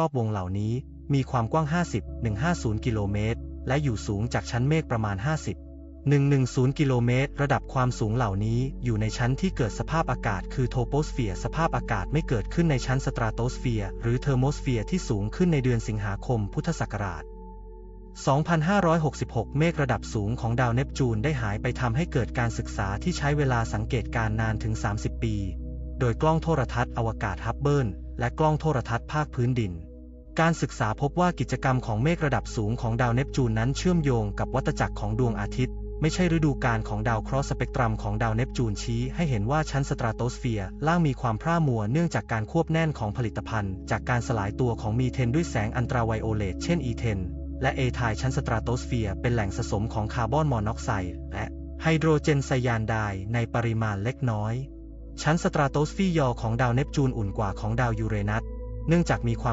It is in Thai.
รอบวงเหล่านี้มีความกว้าง 50 150 กิโลเมตร และอยู่สูงจากชั้นเมฆประมาณ 50 110 กิโลเมตร ระดับความสูงเหล่านี้อยู่ในชั้นที่เกิดสภาพอากาศคือโทโปสเฟียร์สภาพอากาศไม่เกิดขึ้นในชั้นสตราโตสเฟียร์หรือเทอร์โมสเฟียร์ที่สูงขึ้นในเดือนสิงหาคมพุทธศักราช 2566 เมฆระดับสูงของดาวเนปจูนได้หายไปทำให้เกิดการศึกษาที่ใช้เวลาสังเกตการนานถึง 30 ปี โดยกล้องโทรทัศน์อวกาศฮับเบิล และกล้องโทรทัศน์ภาคพื้นดิน การศึกษาพบว่ากิจกรรมของเมฆระดับสูงของดาวเนปจูนนั้นเชื่อมโยงกับวัฏจักรของดวงอาทิตย์ ไม่ใช่ฤดูกาลของดาวเคราะห์สเปกตรัมของดาวเนปจูนชี้ให้เห็นว่าชั้นสตราโตสเฟียร์ล่างมีความพร่ามัวเนื่องจากการควบแน่นของผลิตภัณฑ์ จากการสลายตัวของมีเทนด้วยแสงอันตราไวโอเลตเช่นอีเทนและเอไทชั้นสตราโตสเฟียร์เป็นแหล่งสะสมของคาร์บอนมอนอกไซด์และไฮโดรเจนไซยานไดด์ในปริมาณเล็กน้อย ชั้นสตราโตสเฟียร์ของดาวเนปจูนอุ่นกว่าของดาวยูเรนัส เนื่องจากมีความ